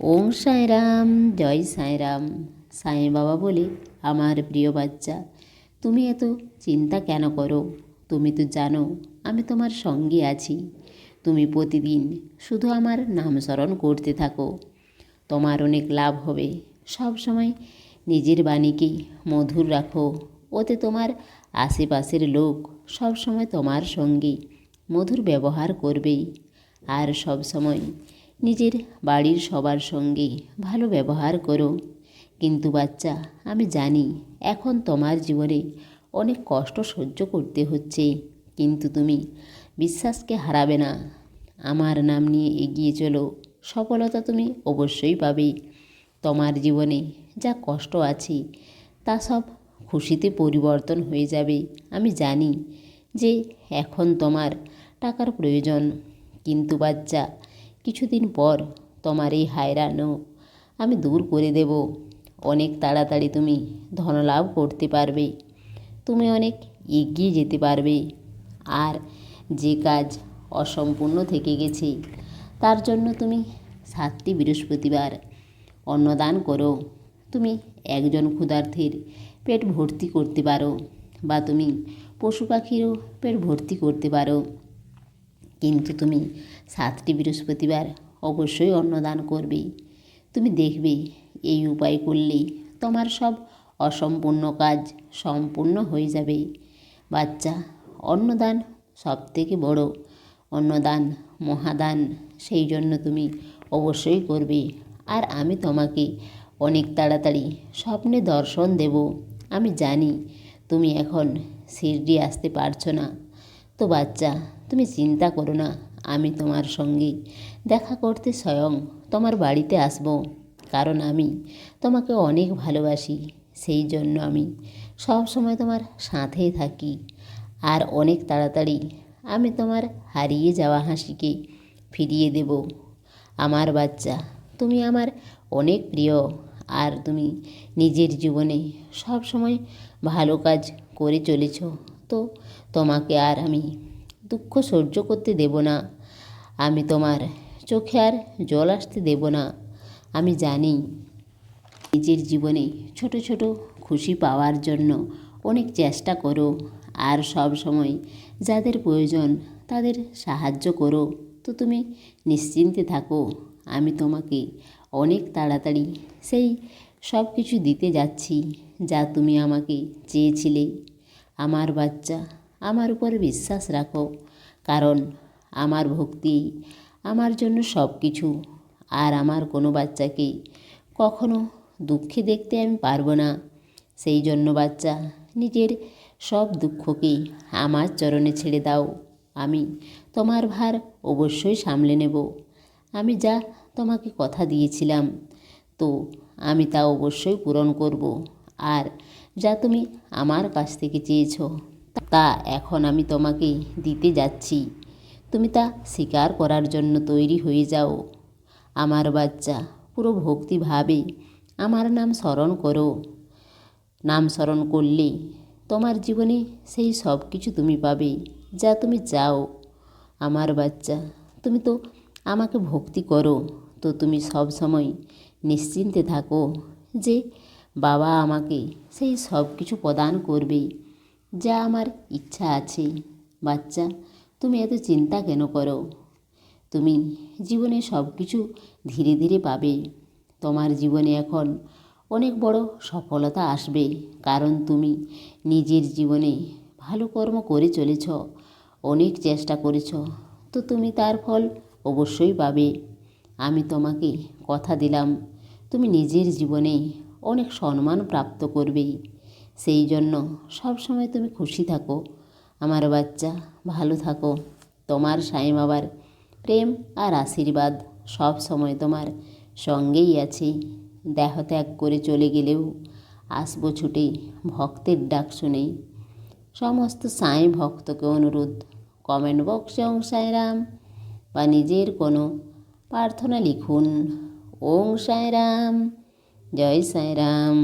ওং সাঁয়রাম জয় সাঁয়রাম সাঁই বাবা বলে, আমার প্রিয় বাচ্চা, তুমি এত চিন্তা কেন করো? তুমি তো জানো, আমি তোমার সঙ্গে আছি। তুমি প্রতিদিন শুধু আমার নাম স্মরণ করতে থাকো। তোমার অনেক লাভ হবে। সব সময় নিজের বাণীকে মধুর রাখো। ওতে তোমার আশেপাশের লোক সব সময় তোমার সঙ্গে মধুর ব্যবহার করবেই। আর সব সময় নিজের বাড়ির সবার সঙ্গে ভালো ব্যবহার করো। কিন্তু বাচ্চা, আমি জানি এখন তোমার জীবনে অনেক কষ্ট সহ্য করতে হচ্ছে, কিন্তু তুমি বিশ্বাসকে হারাবে না। আমার নাম নিয়ে এগিয়ে চলো, সফলতা তুমি অবশ্যই পাবে। তোমার জীবনে যা কষ্ট আছে, তা সব খুশিতে পরিবর্তন হয়ে যাবে। আমি জানি যে এখন তোমার টাকার প্রয়োজন, কিন্তু বাচ্চা কিছুদিন পর তোমার এই হায়রানো আমি দূর করে দেব। অনেক তাড়াতাড়ি তুমি ধনলাভ করতে পারবে। তুমি অনেক এগিয়ে যেতে পারবে। আর যে কাজ অসম্পূর্ণ থেকে গেছে, তার জন্য তুমি সাতটি বৃহস্পতিবার অন্নদান করো। তুমি একজন ক্ষুধার্থীর পেট ভর্তি করতে পারো বা তুমি পশু পাখিরও পেট ভর্তি করতে পারো। কিন্তু তুমি সাতটি বৃহস্পতিবার অবশ্যই অন্নদান করবে। তুমি দেখবে, এই উপায় করলেই তোমার সব অসম্পূর্ণ কাজ সম্পূর্ণ হয়ে যাবে। বাচ্চা, অন্নদান সব থেকে বড়। অন্নদান, মহাদান, সেই জন্য তুমি অবশ্যই করবে। আর আমি তোমাকে অনেক তাড়াতাড়ি স্বপ্নে দর্শন দেব। আমি জানি তুমি এখন শিরডি আসতে পারছ না। তো বাচ্চা তুমি চিন্তা করো না, আমি তোমার সঙ্গে। দেখা করতে স্বয়ং তোমার বাড়িতে আসব, কারণ আমি তোমাকে অনেক ভালোবাসি, সেই জন্য আমি সব সময় তোমার সাথেই থাকি। আর অনেক তাড়াতাড়ি আমি তোমার হারিয়ে যাওয়া হাসিকে ফিরিয়ে দেব। আমার বাচ্চা, তুমি আমার অনেক প্রিয়, আর তুমি নিজের জীবনে সব সময় ভালো কাজ করে চলেছ, তো তোমাকে আর আমি দুঃখ সহ্য করতে দেব না। আমি তোমার চোখে আর জল আসতে দেব না। আমি জানি নিজের জীবনে ছোট ছোট খুশি পাওয়ার জন্য অনেক চেষ্টা করো আর সব সময় যাদের প্রয়োজন তাদের সাহায্য করো। তো তুমি নিশ্চিন্তে থাকো। আমি তোমাকে অনেক তাড়াতাড়ি সেই সব কিছু দিতে যাচ্ছি যা তুমি আমাকে চেয়েছিলে। আমার বাচ্চা আমার উপর বিশ্বাস রাখো। কারণ আমার ভক্তি আমার জন্য সব কিছু আর আমার কোনো বাচ্চাকে কখনো দুঃখে দেখতে আমি পারব না। সেই জন্য বাচ্চা, নিজের সব দুঃখকে আমার চরণে ছেড়ে দাও। আমি তোমার ভার অবশ্যই সামলে নেব। আমি যা তোমাকে কথা দিয়েছিলাম, তো আমি তা অবশ্যই পূরণ করব। আর যা তুমি আমার কাছ থেকে চেয়েছ তা এখন আমি তোমাকে দিতে যাচ্ছি। তুমি তা স্বীকার করার জন্য তৈরি হয়ে যাও। আমার বাচ্চা, পুরো ভক্তিভাবে আমার নাম স্মরণ করো। নাম স্মরণ করলে তোমার জীবনে সেই সব কিছু তুমি পাবে, যা তুমি চাও। আমার বাচ্চা, তুমি তো আমাকে ভক্তি করো, তো তুমি সব সময় নিশ্চিন্তে থাকো যে বাবা আমাকে সেই সব কিছু প্রদান করবে। যা আমার ইচ্ছা আছে। বাচ্চা, তুমি এত চিন্তা কেন করো? তুমি জীবনে সব কিছু ধীরে ধীরে পাবে। তোমার জীবনে এখন অনেক বড় সফলতা আসবে, কারণ তুমি নিজের জীবনে ভালো কর্ম করে চলেছ, অনেক চেষ্টা করেছ। তো তুমি তার ফল অবশ্যই পাবে। আমি তোমাকে কথা দিলাম, তুমি নিজের জীবনে অনেক সম্মান প্রাপ্ত করবে। সেই জন্য সব সময় তুমি খুশি থাকো। আমার বাচ্চা, ভালো থাকো। তোমার সাই বাবার প্রেম আর আশীর্বাদ সব সময় তোমার সঙ্গেই আছে। দেহ ত্যাগ করে চলে গেলেও আসব ছুটে ভক্তের ডাক শুনেই। সমস্ত সাঁই ভক্তকে অনুরোধ, কমেন্ট বক্সে ওং সাঁয়রাম বা নিজের কোনো প্রার্থনা লিখুন। ওং সাঁয়রাম জয় সাঁয়রাম